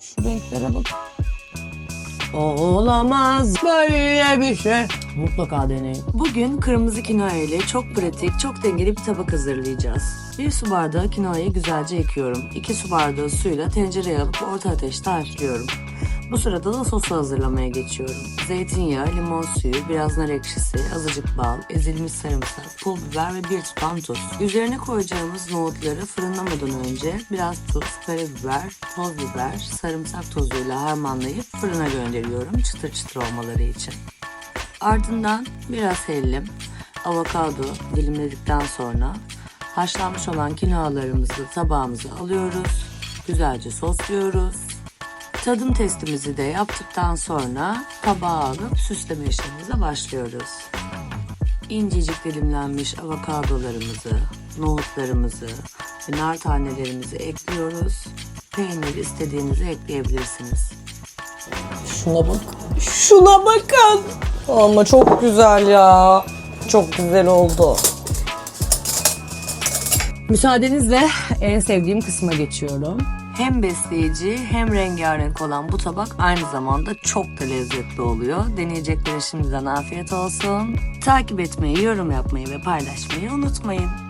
Şu renklere bak. Olamaz böyle bir şey. Mutlaka deneyin. Bugün kırmızı kinoa ile çok pratik, çok dengeli bir tabak hazırlayacağız. Bir su bardağı kinoayı güzelce yıkıyorum. 2 su bardağı suyla tencereye alıp orta ateşte haşlıyorum. Bu sırada da sosu hazırlamaya geçiyorum. Zeytinyağı, limon suyu, biraz nar ekşisi, azıcık bal, ezilmiş sarımsak, pul biber ve bir tutam tuz. Üzerine koyacağımız nohutları fırınlamadan önce biraz tuz, karabiber, toz biber, sarımsak tozuyla harmanlayıp fırına gönderiyorum çıtır çıtır olmaları için. Ardından biraz hellim, avokado dilimledikten sonra haşlanmış olan kinoalarımızı tabağımıza alıyoruz. Güzelce sosluyoruz. Tadım testimizi de yaptıktan sonra tabağa alıp süsleme işlemimize başlıyoruz. İncecik dilimlenmiş avokadolarımızı, nohutlarımızı ve nar tanelerimizi ekliyoruz. Peynir istediğinizi ekleyebilirsiniz. Şuna bak. Şuna bakın. Ama çok güzel ya. Çok güzel oldu. Müsaadenizle en sevdiğim kısma geçiyorum. Hem besleyici hem rengarenk olan bu tabak aynı zamanda çok da lezzetli oluyor. Deneyeceklere şimdiden afiyet olsun. Takip etmeyi, yorum yapmayı ve paylaşmayı unutmayın.